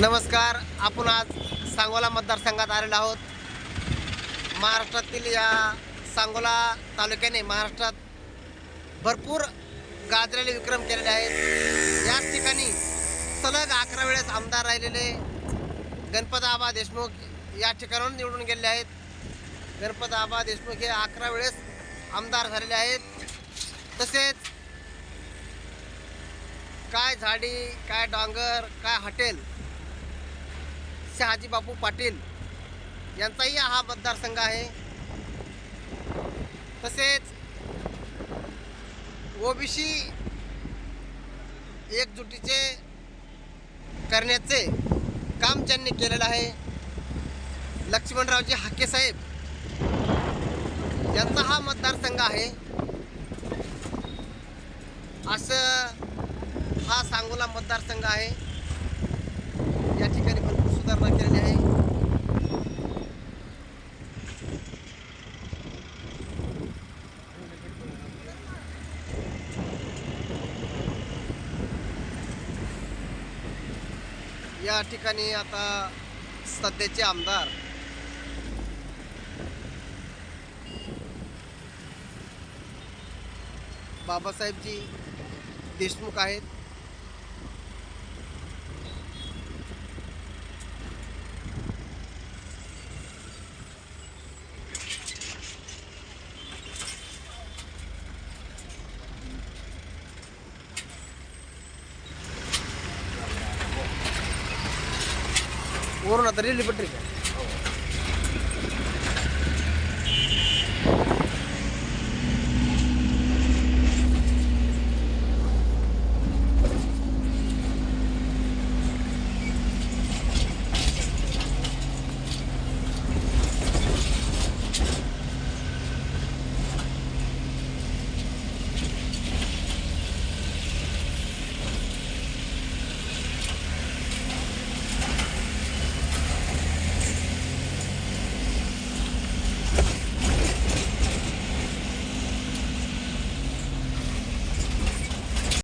नमस्कार आपण आज सांगोला मतदारसंघात आलेलो आहोत. महाराष्ट्रातील या सांगोला तालुक्याने महाराष्ट्रात भरपूर गाजलेले विक्रम केलेले आहेत. याच ठिकाणी सलग अकरा वेळेस आमदार राहिलेले गणपत आबा देशमुख या ठिकाणाहून निवडून गेलेले आहेत. गणपत आबा देशमुख हे अकरा वेळेस आमदार झालेले आहेत. तसेच काय झाडी काय डांगर काय हॉटेल शहाजी बापू पाटील यांचाही हा मतदारसंघ आहे. तसेच ओबीसी एकजुटीचे करण्याचे काम त्यांनी केलेलं आहे. लक्ष्मणरावजी हाके साहेब यांचा हा मतदारसंघ आहे. असं हा सांगोला मतदारसंघ आहे या ठिकाणी भरपूर सुधारणा केलेली आहे या ठिकाणी आता सध्याचे आमदार बाबासाहेबजी देशमुख आहेत. ಪೂರ್ಣ ತರೀಲಿ ಬಿಟ್ರಿ